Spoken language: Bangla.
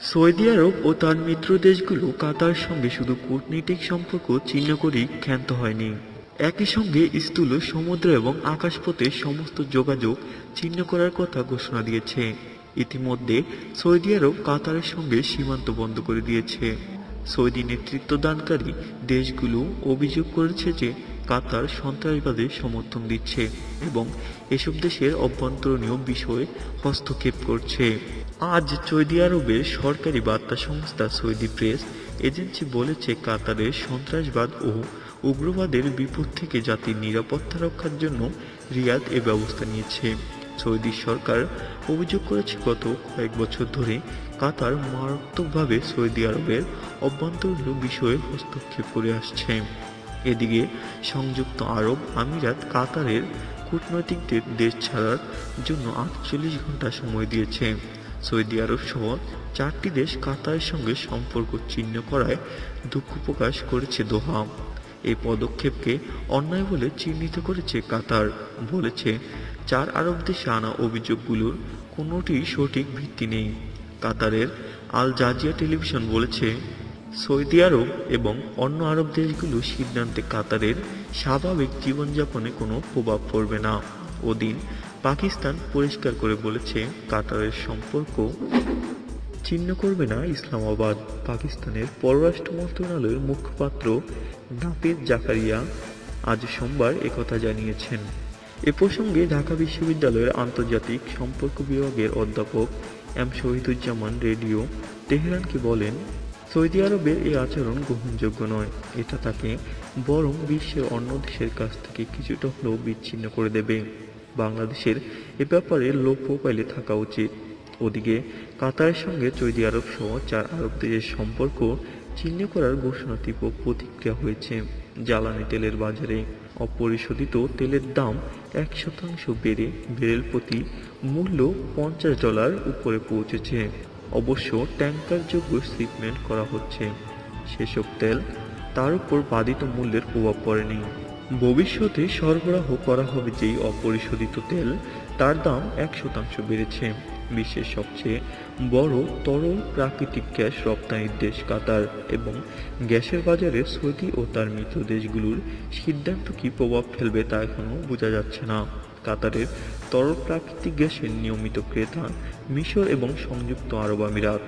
সৌদি আরব ও তার মিত্র দেশগুলো কাতার সঙ্গে শুধু কূটনৈতিক সম্পর্ক চিহ্ন করেই ক্ষান্ত হয়নি। একই সঙ্গে স্থূল সমুদ্র এবং আকাশপথে সমস্ত যোগাযোগ ছিন্ন করার কথা ঘোষণা দিয়েছে। ইতিমধ্যে সৌদি আরব কাতারের সঙ্গে সীমান্ত বন্ধ করে দিয়েছে। সৌদি নেতৃত্বদানকারী দেশগুলো অভিযোগ করেছে যে কাতার সন্ত্রাসবাদের সমর্থন দিচ্ছে এবং এসব দেশের অভ্যন্তরীণ বিষয়ে হস্তক্ষেপ করছে। আজ সৌদি আরবের সরকারি বার্তা সংস্থা সৌদি প্রেস এজেন্সি বলেছে, কাতারের সন্ত্রাসবাদ ও উগ্রবাদের বিপদ থেকে জাতির নিরাপত্তা রক্ষার জন্য রিয়াদ এ ব্যবস্থা নিয়েছে। সৌদি সরকার অভিযোগ করেছে, গত কয়েক বছর ধরে কাতার মারাত্মকভাবে সৌদি আরবের অভ্যন্তরীণ বিষয়ে হস্তক্ষেপ করে আসছে। এদিকে সংযুক্ত আরব আমিরাত কাতারের কূটনৈতিকদের দেশ ছাড়ার জন্য আটচল্লিশ ঘণ্টা সময় দিয়েছে। সৌদি আরব সহ চারটি দেশ কাতারের সঙ্গে সম্পর্ক ছিন্ন করায় দুঃখ প্রকাশ করেছে দোহা। এই পদক্ষেপকে অন্যায় বলে চিহ্নিত করেছে কাতার। বলেছে, চার আরব দেশে আনা অভিযোগগুলোর কোনোটি সঠিক ভিত্তি নেই। কাতারের আল জাজিয়া টেলিভিশন বলেছে সৌদি আরব এবং অন্য আরব দেশগুলো সিদ্ধান্তে কাতারের স্বাভাবিক জীবনযাপনে কোনো প্রভাব পড়বে না। ওদিন পাকিস্তান পরিষ্কার করে বলেছে কাতারের সম্পর্ক চিহ্ন করবে না ইসলামাবাদ। পাকিস্তানের পররাষ্ট্র মন্ত্রণালয়ের মুখপাত্র নাপিদ জাকারিয়া আজ সোমবার একথা জানিয়েছেন। এ প্রসঙ্গে ঢাকা বিশ্ববিদ্যালয়ের আন্তর্জাতিক সম্পর্ক বিভাগের অধ্যাপক এম শহীদুজ্জামান রেডিও তেহরানকে বলেন সৌদি আরবের এই আচরণ গ্রহণযোগ্য নয়। এটা তাকে বরং বিশ্বের অন্য দেশের কাছ থেকে কিছুটা হলেও বিচ্ছিন্ন করে দেবে। বাংলাদেশের এ ব্যাপারে লো প্রোফাইলে থাকা উচিত। ওদিকে কাতারের সঙ্গে সৌদি আরব সহ চার আরব দেশের সম্পর্ক ছিন্ন করার ঘোষণা তীব্র প্রতিক্রিয়া হয়েছে জ্বালানি তেলের বাজারে। অপরিশোধিত তেলের দাম এক শতাংশ বেড়ে বেরেল প্রতি মূল্য পঞ্চাশ ডলার উপরে পৌঁছেছে। অবশ্য ট্যাঙ্কারযোগ্য শিপমেন্ট করা হচ্ছে। সেসব তেল তার উপর বাধিত মূল্যের প্রভাব পড়েনি। ভবিষ্যতে সরবরাহ করা হবে যেই অপরিশোধিত তেল, তার দাম এক শতাংশ বেড়েছে। বিশ্বের সবচেয়ে বড় তরল প্রাকৃতিক গ্যাস রপ্তানির দেশ কাতার এবং গ্যাসের বাজারে সৌদি ও তার মিত্র দেশগুলোর সিদ্ধান্ত কী প্রভাব ফেলবে তা এখনও বোঝা যাচ্ছে না। কাতারের তরল প্রাকৃতিক গ্যাসের নিয়মিত ক্রেতা মিশর এবং সংযুক্ত আরব আমিরাত।